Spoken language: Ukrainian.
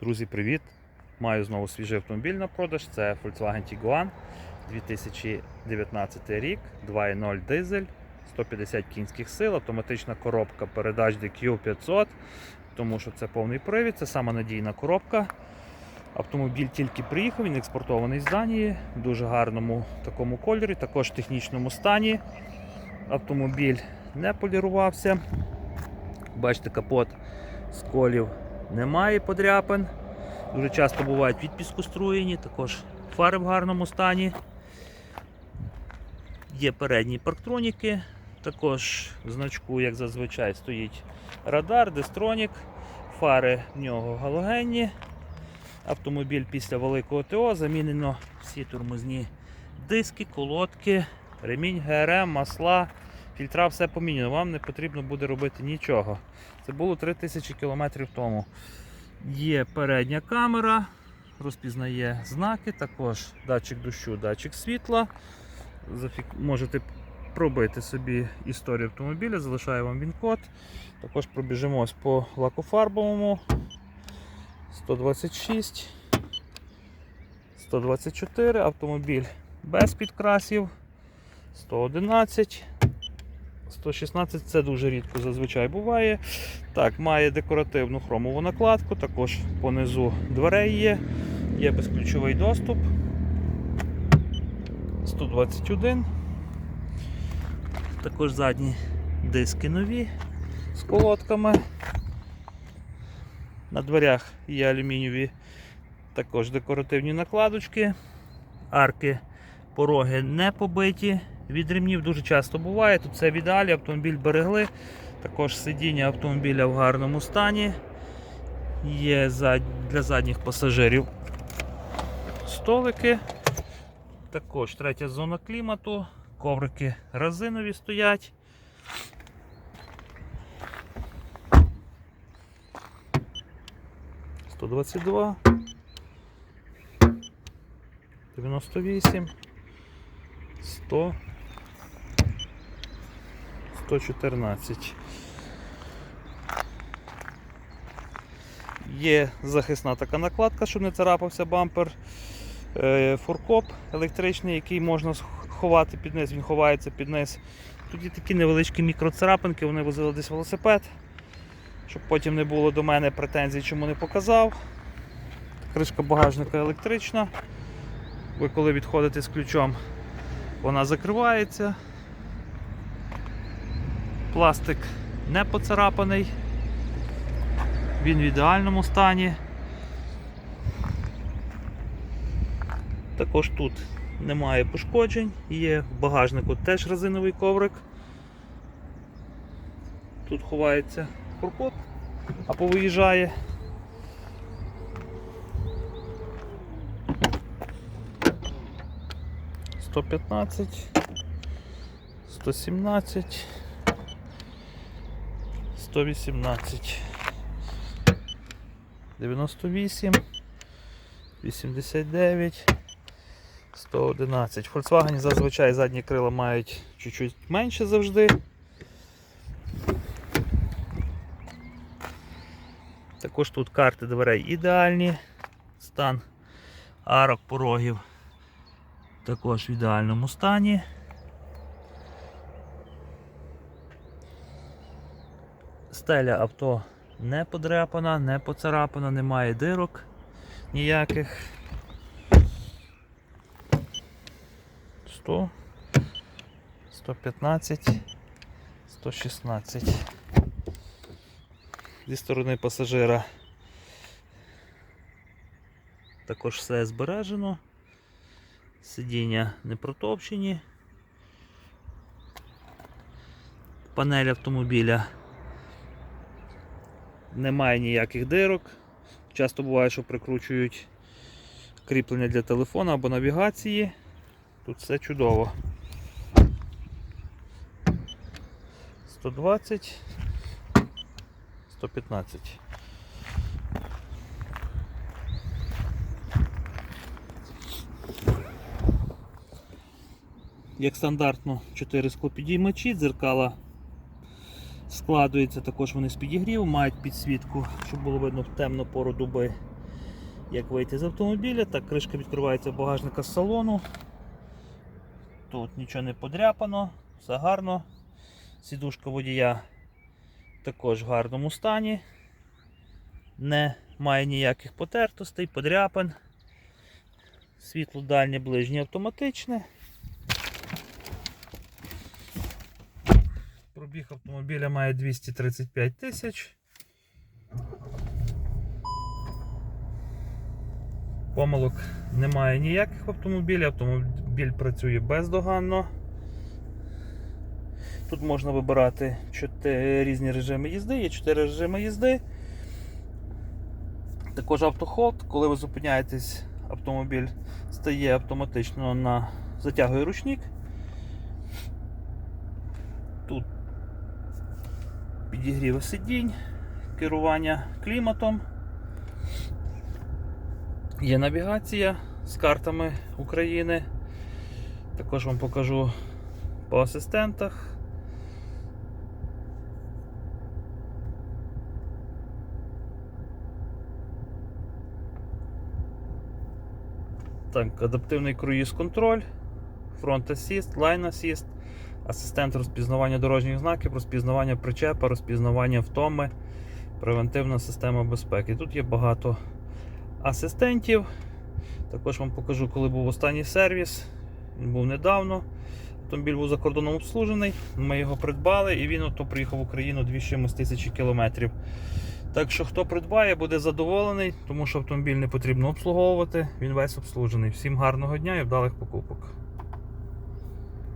Друзі, привіт! Маю знову свіжий автомобіль на продаж. Це Volkswagen Tiguan 2019 рік, 2.0 дизель, 150 кінських сил, автоматична коробка передач DQ 500, тому що це повний привід, це сама надійна коробка. Автомобіль тільки приїхав, він експортований з Данії в дуже гарному такому кольорі, також в технічному стані. Автомобіль не полірувався. Бачите, капот з колів немає подряпин. Дуже часто бувають від піскоструєні, також фари в гарному стані. Є передні парктроніки, також в значку, як зазвичай, стоїть радар, дестронік, фари в нього галогенні. Автомобіль після великого ТО замінено всі тормозні диски, колодки, ремінь ГРМ, масла, фільтра, все поміняно. Вам не потрібно буде робити нічого. Це було 3000 км тому. Є передня камера, розпізнає знаки, також датчик дощу, датчик світла. Можете пробити собі історію автомобіля, залишаю вам він-код. Також пробіжимось по лакофарбовому 126, 124, автомобіль без підкрасів, 111. 116 це дуже рідко зазвичай буває. Так, має декоративну хромову накладку, також понизу дверей є, є безключовий доступ. 121. Також задні диски нові з колодками. На дверях є алюмінієві також декоративні накладочки. Арки, пороги не побиті. Від ремнів дуже часто буває, тут це в ідеалі, автомобіль берегли, також сидіння автомобіля в гарному стані. Є для задніх пасажирів столики. Також третя зона клімату, коврики резинові стоять. Сто двадцять два. 98, 100. 114. Є захисна така накладка, щоб не царапався бампер. Е, Фуркоп електричний, який можна ховати під низ, він ховається під низ. Тут є такі невеличкі мікроцарапинки, вони возили десь велосипед, щоб потім не було до мене претензій, чому не показав. Кришка багажника електрична. Ви коли відходите з ключом, вона закривається. Пластик не поцарапаний, він в ідеальному стані. Також тут немає пошкоджень, є в багажнику теж резиновий коврик. Тут ховається фуркоп, або виїжджає. Сто п'ятнадцять, сто сімнадцять. 118, 98, 89, 111. В Volkswagen зазвичай задні крила мають чуть-чуть менше завжди. Також тут карти дверей ідеальні, стан арок порогів також в ідеальному стані. Стеля авто не подряпана, не поцарапана, немає дирок ніяких. 100, 115, 116. Зі сторони пасажира також все збережено. Сидіння не протопчені. Панель автомобіля немає ніяких дирок. Часто буває, що прикручують кріплення для телефона або навігації. Тут все чудово. 120, 115. Як стандартно 4 склопідіймачі, дзеркала складуються, також вони з підігріву, мають підсвітку, щоб було видно в темну пору доби. як вийти з автомобіля. Так, кришка відкривається багажника з салону. Тут нічого не подряпано, все гарно. Сідушка водія також в гарному стані. Не має ніяких потертостей, подряпин. Світло дальнє, ближнє автоматичне. Пробіг автомобіля має 235 тисяч. Помилок немає ніяких в автомобілі, автомобіль працює бездоганно. Тут можна вибирати 4 різні режими їзди, є 4 режими їзди. Також автохолд, коли ви зупиняєтесь, автомобіль стає автоматично на затягує ручник. Тут підігріви сидінь, керування кліматом. Є навігація з картами України. Також вам покажу по асистентах. Так, адаптивний круїз контроль, фронт асіст, лайн асіст, асистент розпізнавання дорожніх знаків, розпізнавання причепа, розпізнавання втоми, превентивна система безпеки. Тут є багато асистентів. Також вам покажу, коли був останній сервіс. Він був недавно. Автомобіль був за кордоном обслужений. Ми його придбали і він ото приїхав в Україну 2 з чимось тисячі кілометрів. Так що, хто придбає, буде задоволений, тому що автомобіль не потрібно обслуговувати, він весь обслужений. Всім гарного дня і вдалих покупок.